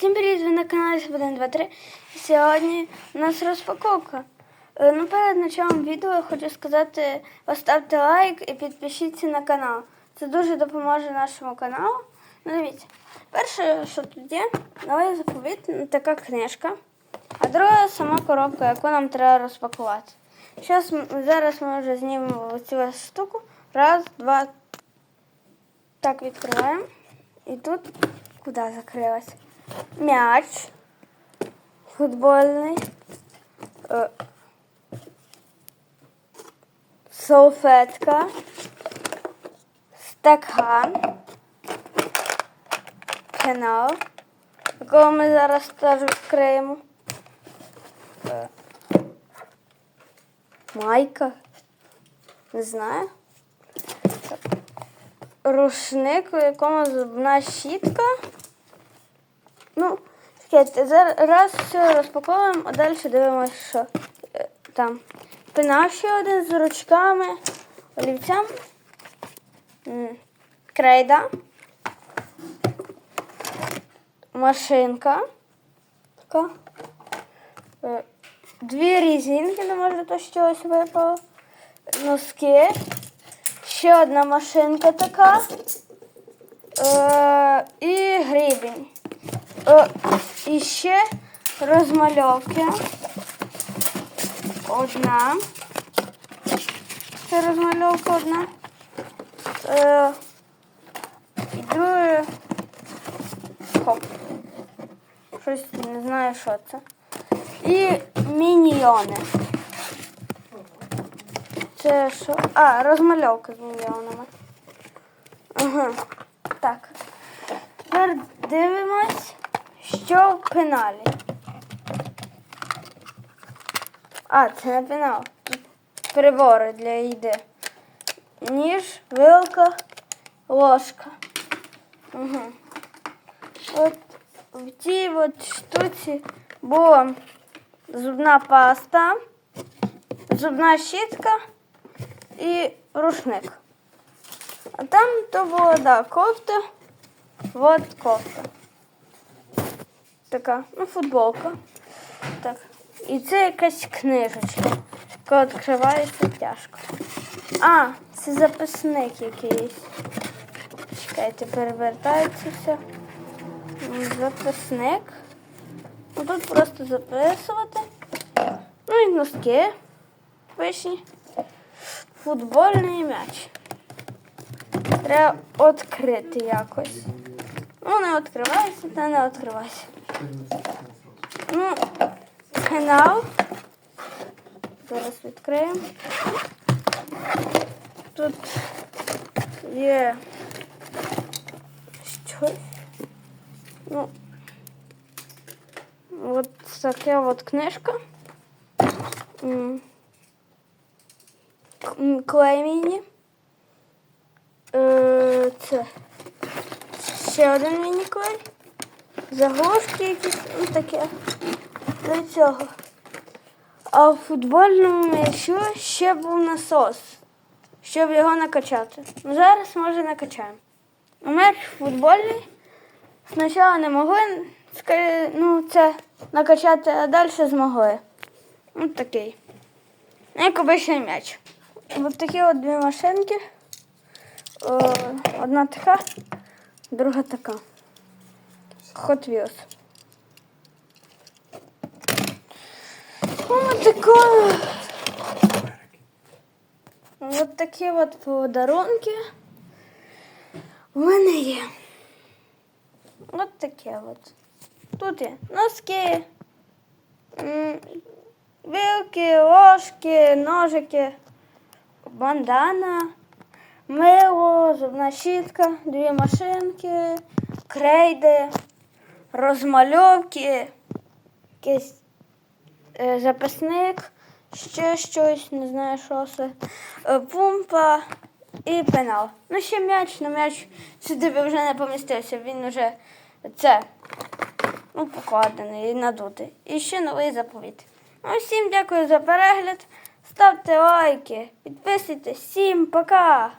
Всім привіт, ви на каналі 123. Сьогодні у нас розпаковка. Е, Ну, перед началом відео я хочу сказати, поставте лайк і підпишіться на канал. Це дуже допоможе нашому каналу. Ну, дивіться, перше, що тут є, новий заповіт, ну, така книжка. А друга сама коробка, яку нам треба розпакувати. Щас, зараз ми вже знімемо цю штуку. Раз, два. Так, відкриваємо. І тут куди закрилась? М'яч футбольний. Е, Салфетка. Стакан. Пенал. Якого ми зараз теж відкриємо. Е, Майка. Не знаю. Рушник, у якому зубна щітка. Ну, зараз все розпаковуємо, а далі дивимося, що е, там. Пенал ще один з ручками, олівцем, М, крейда, машинка, така, Е, дві різинки, не може то чогось випало, носки, ще одна машинка така. Е, і гребінь. Е, і ще розмальовки. Одна. Це розмальовка одна. Е, і друге. Хоп. Щось не знаю, що це. І міньйони. Це що? А, розмальовка з міньйонами. Ага. Так. Тепер дивимось, що в пеналі. А, це не пенал. Прибори для їди. Ніж, вилка, ложка. Угу. От в цій от штуці була зубна паста, зубна щітка і рушник. А там то була, да, кофта. Вот кофта. Така, ну, футболка. Так. І це якась книжечка, яка відкривається тяжко. А, це записник якийсь. Чекайте, перевертається все. Записник. Ну, Тут просто записувати. Ну і носки вишні. Футбольний м'яч. Треба відкрити якось. Ну, не відкривається, та не відкривається. Ну, канал. Зараз відкриємо. Тут є щось. Ну, от така от книжка. Клей. Е, Це ще один міні-клей. Заглушки якісь, ну таке. До цього. А в футбольному м'ячу ще був насос, щоб його накачати. Ну, зараз може накачаємо. Ну, М'яч футбольний. Спочатку не могли ну, це накачати, а далі змогли. Ось такий. Як обичний м'яч. Ось такі от дві машинки. Одна така, друга така. Hot Wheels. Ось таке. Ось такі от подарунки в мене є. Ось таке от. Тут є носки, вилки, ложки, ножики, бандана, мило, зубна щітка, дві машинки, крейди, розмальовки, якийсь е, записник, ще щось, не знаю, що це, е, пумпа і пенал. Ну, ще м'яч, але м'яч сюди би вже не помістився, він вже це ну, покладений і надутий. І ще новий заповіт. Ну, всім дякую за перегляд. Ставте лайки, підписуйтесь. Всім пока!